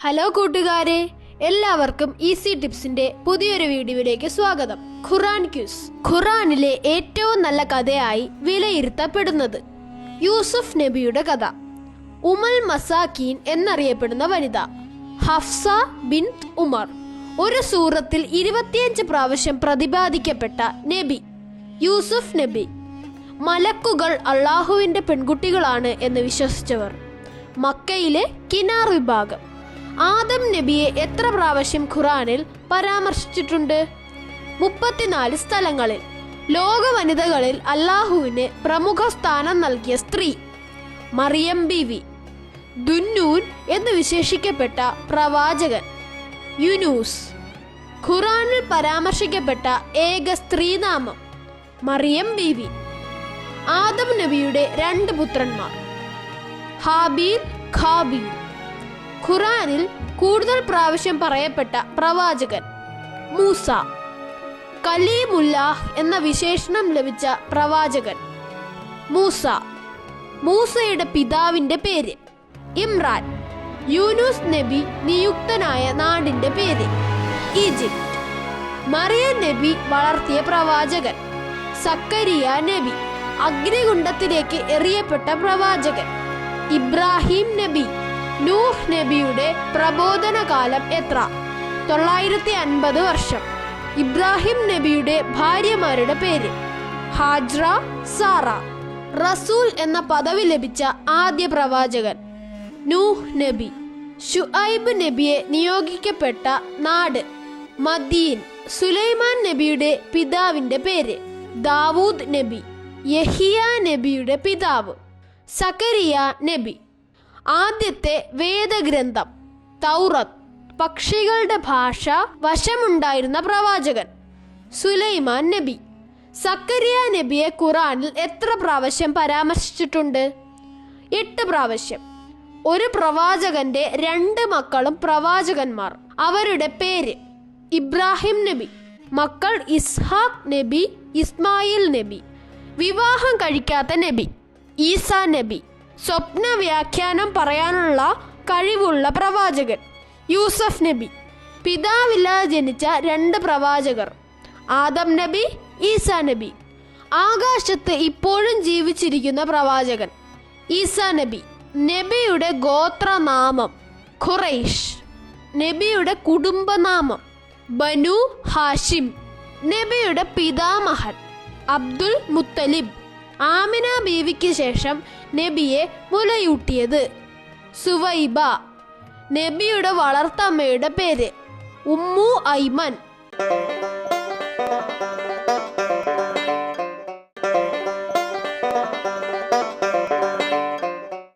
Hello കൂട്ടുകാരെ എല്ലാവർക്കും easy ടിപ്സിന്റെ പുതിയൊരു വീഡിയോയിലേക്ക് സ്വാഗതം. Quran quiz. ഖുറാനിലെ ഏറ്റവും നല്ല കഥയായി വിലയിരുത്തപ്പെടുന്നത് യൂസുഫ് നബിയുടെ കഥ. ഉമൽ മസാക്കീൻ എന്നറിയപ്പെടുന്ന വനിത ഹഫ്സ ബിൻ ഉമർ. ഒരു സൂറത്തിൽ ഇരുപത്തിയഞ്ച് പ്രാവശ്യം പ്രതിപാദിക്കപ്പെട്ട നബി യൂസുഫ് നബി. മലക്കുകൾ അള്ളാഹുവിന്റെ പെൺകുട്ടികളാണ് എന്ന് വിശ്വസിച്ചവർ. മക്കയിലെ കിനാർ വിഭാഗം. ആദം നബിയെ എത്ര പ്രാവശ്യം ഖുറാനിൽ പരാമർശിച്ചിട്ടുണ്ട്? മുപ്പത്തിനാല് സ്ഥലങ്ങളിൽ. ലോക വനിതകളിൽ അള്ളാഹുവിന് പ്രമുഖ സ്ഥാനം നൽകിയ സ്ത്രീ മറിയം ബിവി ദുന്നൂൻ എന്ന് വിശേഷിക്കപ്പെട്ട പ്രവാചകൻ യുനൂസ്. ഖുറാനിൽ പരാമർശിക്കപ്പെട്ട ഏക സ്ത്രീനാമം മറിയം ബീവി. ആദം നബിയുടെ രണ്ട് പുത്രന്മാർ ഹാബീർ ഖാബീൽ ഖുറാനിൽ കൂടുതൽ പ്രാവശ്യം പറയപ്പെട്ട പ്രവാചകൻ മൂസ. കലീമുല്ലാഹ് എന്ന വിശേഷണം ലഭിച്ച പ്രവാചകൻ മൂസ. മൂസയുടെ പിതാവിന്റെ പേര് ഇമ്രാൻ. യൂനുസ് നബി നിയുക്തനായ നാടിന്റെ പേര് ഈജിപ്ത്. മറിയ നബി വളർത്തിയ പ്രവാചകൻ സക്കരിയ നബി അഗ്നികുണ്ടത്തിലേക്ക് എറിയപ്പെട്ട പ്രവാചകൻ ഇബ്രാഹിം നബി. നൂഹ് നബിയുടെ പ്രബോധന കാലം എത്ര? തൊള്ളായിരത്തി അൻപത് വർഷം. ഇബ്രാഹിം നബിയുടെ ഭാര്യമാരുടെ പേര്. Hajra Sara. റസൂൽ എന്ന പദവി ലഭിച്ച ആദ്യ പ്രവാചകൻ നൂഹ് നബി. ഷുഐബ് നബിയെ നിയോഗിക്കപ്പെട്ട നാട് മദീൻ സുലൈമാൻ നബിയുടെ പിതാവിന്റെ പേര് ദാവൂദ് നബി. യഹിയ നബിയുടെ പിതാവ് സക്കരിയ നബി. ആദ്യത്തെ വേദഗ്രന്ഥം തൗറത്ത് പക്ഷികളുടെ ഭാഷ വശമുണ്ടായിരുന്ന പ്രവാചകൻ സുലൈമാൻ നബി. സക്കരിയ നബിയെ ഖുറാനിൽ എത്ര പ്രാവശ്യം പരാമർശിച്ചിട്ടുണ്ട്? എട്ട് പ്രാവശ്യം. ഒരു പ്രവാചകന്റെ രണ്ട് മക്കളും പ്രവാചകന്മാർ. അവരുടെ പേര് ഇബ്രാഹിം നബി മക്കൾ ഇസ്ഹാഖ് നബി ഇസ്മായിൽ നബി. വിവാഹം കഴിക്കാത്ത നബി ഈസ നബി. സ്വപ്ന വ്യാഖ്യാനം പറയാനുള്ള കഴിവുള്ള പ്രവാചകൻ. യൂസഫ് നബി. പിതാവില്ലാതെ ജനിച്ച രണ്ട് പ്രവാചകർ. ആദം നബി ഈസ നബി. ആകാശത്ത് ഇപ്പോഴും ജീവിച്ചിരിക്കുന്ന പ്രവാചകൻ. ഈസ നബി. നബിയുടെ ഗോത്രനാമം ഖുറൈഷ്. നബിയുടെ കുടുംബനാമം ബനു ഹാഷിം. നബിയുടെ പിതാമഹൻ അബ്ദുൽ മുത്തലിബ്. ആമിന ബീവിക്ക് ശേഷം നബിയെ മുലയൂട്ടിയത്. സുവൈബ. നബിയുടെ വളർത്തമ്മയുടെ പേര് ഉമ്മു ഐമൻ.